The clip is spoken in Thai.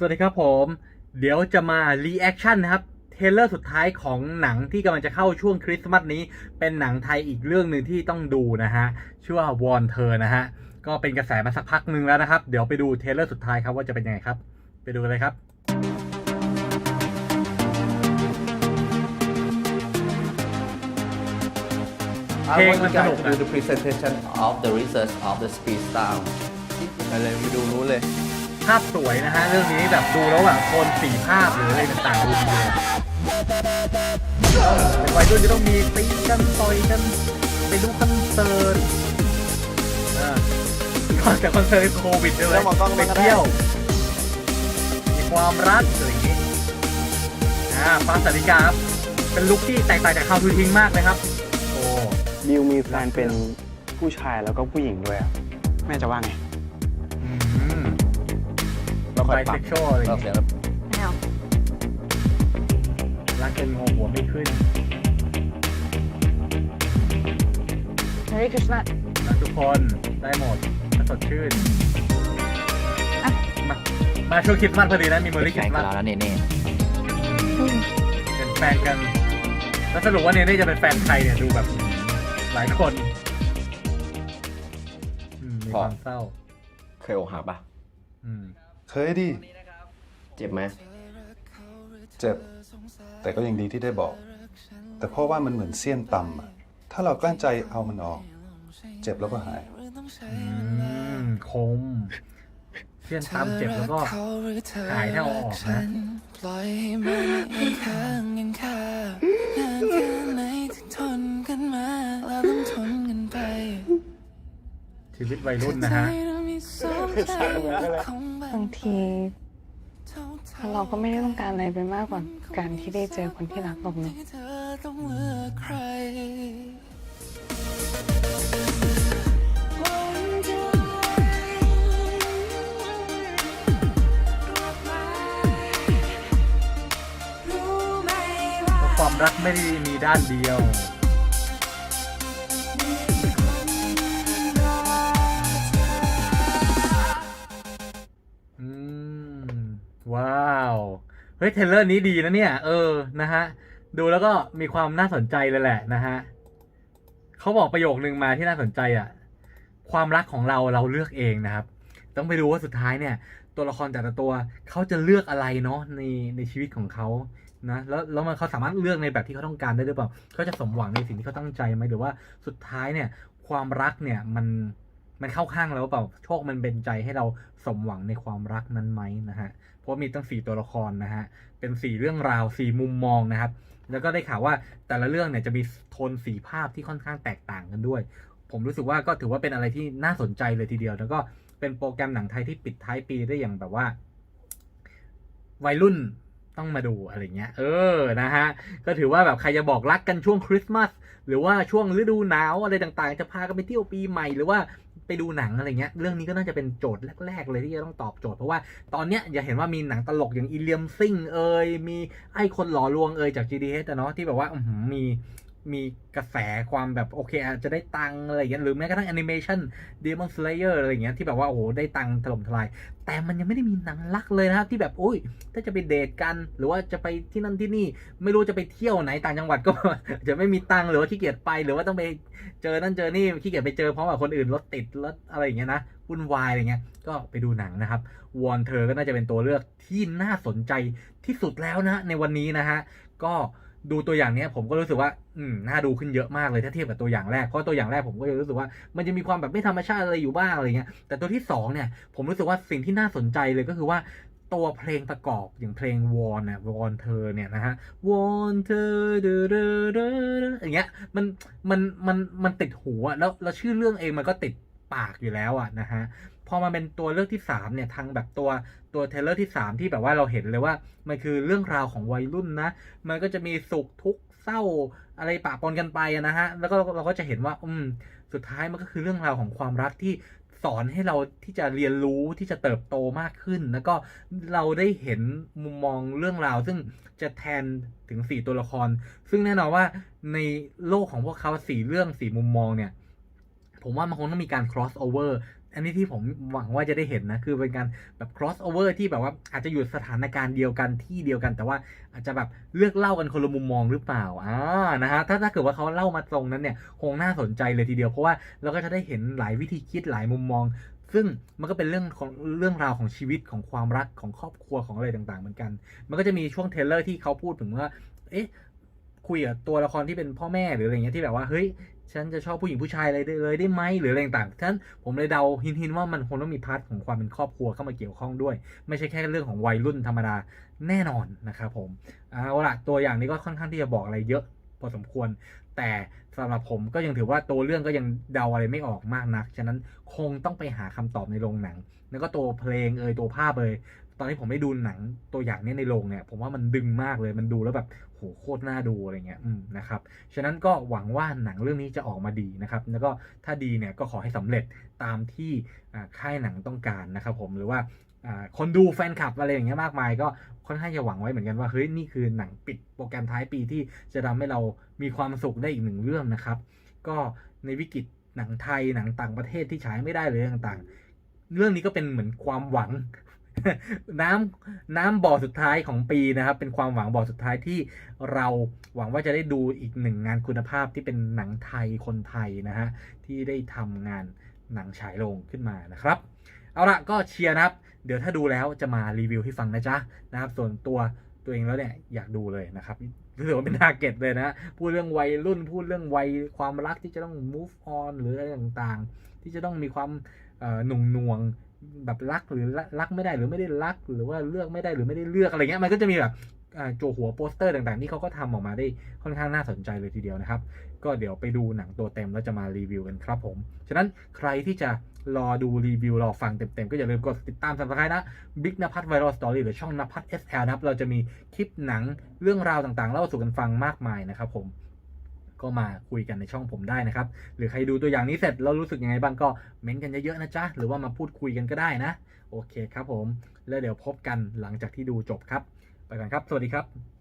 สวัสดีครับผม เดี๋ยวจะมารีแอคชั่นนะครับ เทรลเลอร์สุดท้ายของหนังที่กำลังจะเข้าช่วงคริสต์มาสนี้ เป็นหนังไทยอีกเรื่องหนึ่งที่ต้องดูนะฮะ ชื่อว่าวอนเธอนะฮะ ก็เป็นกระแสมาสักพักหนึ่งแล้วนะครับ เดี๋ยวไปดูเทรลเลอร์สุดท้ายครับว่าจะเป็นยังไงครับ ไปดูกันเลยครับเพลงมันสนุกดูนะ the presentation of the research of the speed style ไปเลยไปดูนู้นเลย ภาพสวยนะฮะเรื่องนี้แบบดูแล้วแบบโทนสีภาพหรืออะไรต่างๆดูดีเลยเป็นวัยรุ่นจะต้องมีตีกันต่อยกันไปดูคอนเสิร์ตอ่าก่อนจากคอนเสิร์ตโควิดด้วยแล้วมองกล้องไปมันก็ได้เที่ยว มีความรักอะไรอย่างงี้อ่าฟ้าสาริกาครับเป็นลุคที่แตกต่างจากคาวทูทิ้งมากเลยครับ โอ้บิวมีแฟนเป็นผู้ชายแล้วก็ผู้หญิงด้วยอะแม่จะว่าไง อืม เราค่ไบอยปรับเซ็กชวลอะไรอย่างเรางี้เสียงแบบไม่เอารักจนงงหัวไม่ขึ้น Merry Christmas รักทุกคนได้หมดถ้าสดชื่นอะ มามาช่วงคริสต์มาสพอดีนะมีเมอร์รี่คแข่ริงสต์กัมานสแล้วนะเน่เน่อืมเป็นแฟนกัน แล้วสรุปว่าเนเน่จะเป็นแฟนใครเนี่ยดูแบบ หลายคนอืมมีความเศร้า เคยอกหักปะอืม เคยดิ เจ็บไหมเจ็บ แต่ก็ยังดีที่ได้บอก แต่เพราะว่ามันเหมือนเสี้ยนต่ำอะถ้าเรากลั้นใจเอามันออก เจ็บแล้วก็หาย อืมคมเสี้ยนตามเจ็บแล้วก็ หายถ้าเอาออกนะ ปล่อยให้มันยังค้างยังคานานแค่ไหนที่ทนกันมาแล้วต้องทนกันไปชีวิตวัยรุ่นนะฮะ ใจเรามีสองใจคงแบางที เราก็ไม่ได้ต้องการอะไรไปมากกว่าการที่ได้เจอคนที่รักหรอกเนอะที่เธอต้องเลือกใครเพราะความรักไม่ได้มีด้านเดียว ว้าว เฮ้ยเทเลอร์นี้ดีนะเนี่ย เออนะฮะดูแล้วก็มีความน่าสนใจเลยแหละนะฮะเขาบอกประโยคนึงมาที่น่าสนใจอะ ความรักของเราเราเลือกเองนะครับ ต้องไปดูว่าสุดท้ายเนี่ย ตัวละครแต่ละตัวเขาจะเลือกอะไรเนาะในในชีวิตของเขานะแล้วแล้วมันเขาสามารถเลือกในแบบที่เขาต้องการได้หรือเปล่าเขาจะสมหวังในสิ่งที่เขาตั้งใจไหมหรือว่าสุดท้ายเนี่ย ความรักเนี่ยมัน มันเข้าข้างเราหรือเปล่าโชคมันเป็นใจให้เราสมหวังในความรักนั้นไหมนะฮะเพราะมีตั้งสี่ตัวละครนะฮะเป็นสี่เรื่องราวสี่มุมมองนะครับ แล้วก็ได้ข่าวว่าแต่ละเรื่องเนี่ยจะมีโทนสีภาพที่ค่อนข้างแตกต่างกันด้วย ผมรู้สึกว่าก็ถือว่าเป็นอะไรที่น่าสนใจเลยทีเดียว แล้วก็เป็นโปรแกรมหนังไทยที่ปิดท้ายปีได้อย่างแบบว่า วัยรุ่นต้องมาดูอะไรเงี้ย เออ นะฮะ ก็ถือว่าแบบใครจะบอกรักกันช่วงคริสต์มาส หรือว่าช่วงฤดูหนาวอะไรต่างๆ จะพากันไปเที่ยวปีใหม่ หรือว่า ไปดูหนังอะไรเงี้ยเรื่องนี้ก็น่าจะเป็นโจทย์แรก ๆ เลยที่จะต้องตอบโจทย์ เพราะว่าตอนเนี้ยอย่าเห็นว่ามีหนังตลกอย่างอีเลียมซิงเอยมีไอ้คนหล่อลวงเอยจาก GDH แต่เนาะที่แบบว่ามี มีกระแสความแบบโอเคอาจจะได้ตังอะไรอย่างเงี้ยหรือแม้กระทั่งแอนิเมชัน Demon Slayer อะไรอย่างเงี้ยที่แบบว่าโอ้โหได้ตังถล่มทลาย แต่มันยังไม่ได้มีหนังรักเลยนะครับที่แบบอุ้ยถ้าจะไปเดทกัน หรือว่าจะไปที่นั่นที่นี่ ไม่รู้จะไปเที่ยวไหนต่างจังหวัดก็ จะไม่มีตังหรือว่าขี้เกียจไป หรือว่าต้องไปเจอนั่นเจอนี่ขี้เกียจไปเจอพร้อมกับคนอื่นรถติดรถอะไรอย่างเงี้ยนะวุ่นวายอะไรเงี้ย ก็ไปดูหนังนะครับ วอนเธอก็น่าจะเป็นตัวเลือกที่น่าสนใจที่สุดแล้วนะในวันนี้นะฮะ ก็ ดูตัวอย่างเนี้ยผมก็รู้สึกว่า อืมน่าดูขึ้นเยอะมากเลยถ้าเทียบกับตัวอย่างแรก เพราะตัวอย่างแรกผมก็ยังรู้สึกว่ามันจะมีความแบบไม่ธรรมชาติอะไรอยู่บ้างอะไรเงี้ย แต่ตัวที่สองเนี่ยผมรู้สึกว่าสิ่งที่น่าสนใจเลยก็คือว่าตัวเพลงประกอบอย่างเพลงวอนน่ะวอนเธอเนี่ยนะฮะวอนเธอเดอเดอเดออย่างเงี้ยมันมันมันมันติดหูอะแล้วแล้วชื่อเรื่องเองมันก็ติดปากอยู่แล้วอะนะฮะ พอมาเป็นตัวเลือกที่สามเนี่ยทางแบบตัวตัวเทเลอร์ที่สามที่แบบว่าเราเห็นเลยว่า มันคือเรื่องราวของวัยรุ่นนะ มันก็จะมีสุขทุกข์เศร้าอะไรปะปนกันไปนะฮะ แล้วก็เราก็จะเห็นว่า อืม สุดท้ายมันก็คือเรื่องราวของความรักที่สอนให้เราที่จะเรียนรู้ที่จะเติบโตมากขึ้น แล้วก็เราได้เห็นมุมมองเรื่องราว ซึ่งจะแทนถึงสี่ตัวละคร ซึ่งแน่นอนว่าในโลกของพวกเขาสี่เรื่องสี่มุมมองเนี่ย ผมว่ามันคงต้องมีการ cross over อันนี้ที่ผมหวังว่าจะได้เห็นนะคือเป็นการแบบ cross over ที่แบบว่าอาจจะอยู่สถานการณ์เดียวกันที่เดียวกัน แต่ว่าอาจจะแบบเลือกเล่ากันคนละมุมมองหรือเปล่าอ่านะฮะถ้าถ้าเกิดว่าเขาเล่ามาตรงนั้นเนี่ยคงน่าสนใจเลยทีเดียวเพราะว่าเราก็จะได้เห็นหลายวิธีคิดหลายมุมมอง ซึ่งมันก็เป็นเรื่องของเรื่องราวของชีวิตของความรักของครอบครัวของอะไรต่างๆเหมือนกัน มันก็จะมีช่วงเทเลอร์ที่เขาพูดถึงว่าเอ๊ะคุยกับตัวละครที่เป็นพ่อแม่หรืออะไรเงี้ยที่แบบว่าเฮ้ย ฉันจะชอบผู้หญิงผู้ชายอะไรได้เลยได้ไหมหรืออะไรต่างๆฉะนั้นผมเลยเดาหินหินๆว่ามันคงต้องมีพาร์ทของความเป็นครอบครัวเข้ามาเกี่ยวข้องด้วย ไม่ใช่แค่เรื่องของวัยรุ่นธรรมดาแน่นอนนะครับผมเอาละตัวอย่างนี้ก็ค่อนข้างที่จะบอกอะไรเยอะ พอสมควร แต่สำหรับผมก็ยังถือว่าตัวเรื่องก็ยังเดาอะไรไม่ออกมากนัก ฉะนั้นคงต้องไปหาคำตอบในโรงหนัง แล้วก็ตัวเพลงเอ่ยตัวภาพเอ่ยตอนที่ผมได้ดูหนังตัวอย่างเนี้ในโรงเนี่ย ผมว่ามันดึงมากเลยมันดูแล้วแบบโหโคตรน่าดูอะไรเงี้ยนะครับฉะนั้นก็หวังว่าหนังเรื่องนี้จะออกมาดีนะครับ แล้วก็ถ้าดีเนี่ยก็ขอให้สำเร็จตามที่ค่ายหนังต้องการนะครับผมหรือว่า คนดูแฟนคลับอะไรอย่างเงี้ยมากมาย ก็ค่อนข้างจะหวังไว้เหมือนกันว่าเฮ้ยนี่คือหนังปิดโปรแกรมท้ายปีที่จะทำให้เรามีความสุขได้อีกหนึ่งเรื่องนะครับ ก็ในวิกฤตหนังไทยหนังต่างประเทศที่ฉายไม่ได้เลยต่างๆ เรื่องนี้ก็เป็นเหมือนความหวัง น้ำน้ำบ่อสุดท้ายของปีนะครับ เป็นความหวังบ่อสุดท้ายที่เราหวังว่าจะได้ดูอีกหนึ่งงานคุณภาพที่เป็นหนังไทยคนไทยนะฮะที่ได้ทำงานหนังฉายโรงขึ้นมานะครับ เอาละก็เชียร์นะครับ เดี๋ยวถ้าดูแล้วจะมารีวิวให้ฟังนะจ๊ะนะครับ ส่วนตัวตัวเองแล้วเนี่ยอยากดูเลยนะครับรู้สึกว่าเป็นทาร์เก็ตเลยนะพูดเรื่องวัยรุ่นพูดเรื่องวัยความรักที่จะต้อง move on หรืออะไรต่างๆ ที่จะต้องมีความหนุ่งหน่วงแบบรักหรือรักไม่ได้หรือไม่ได้รักหรือว่าเลือกไม่ได้หรือไม่ได้เลือกอะไรเงี้ยมันก็จะมีแบบ โจหัวโปสเตอร์ต่างๆที่เขาก็ทำออกมาได้ค่อนข้างน่าสนใจเลยทีเดียวนะครับ ก็เดี๋ยวไปดูหนังตัวเต็มแล้วจะมารีวิวกันครับผม ฉะนั้นใครที่จะรอดูรีวิวรอฟังเต็มๆ ก็อย่าลืมกดติดตามสับสไครต์นะ Big นภัทร Viral Story หรือช่องนภัทร SL นะครับ เราจะมีคลิปหนังเรื่องราวต่างๆ เล่าสู่กันฟังมากมายนะครับผมก็มาคุยกันในช่องผมได้นะครับ หรือใครดูตัวอย่างนี้เสร็จแล้วรู้สึกยังไงบ้างก็เม้นต์กันเยอะๆนะจ๊ะ หรือว่ามาพูดคุยกันก็ได้นะ โอเคครับผม แล้วเดี๋ยวพบกันหลังจากที่ดูจบครับ ไปกันครับ สวัสดีครับ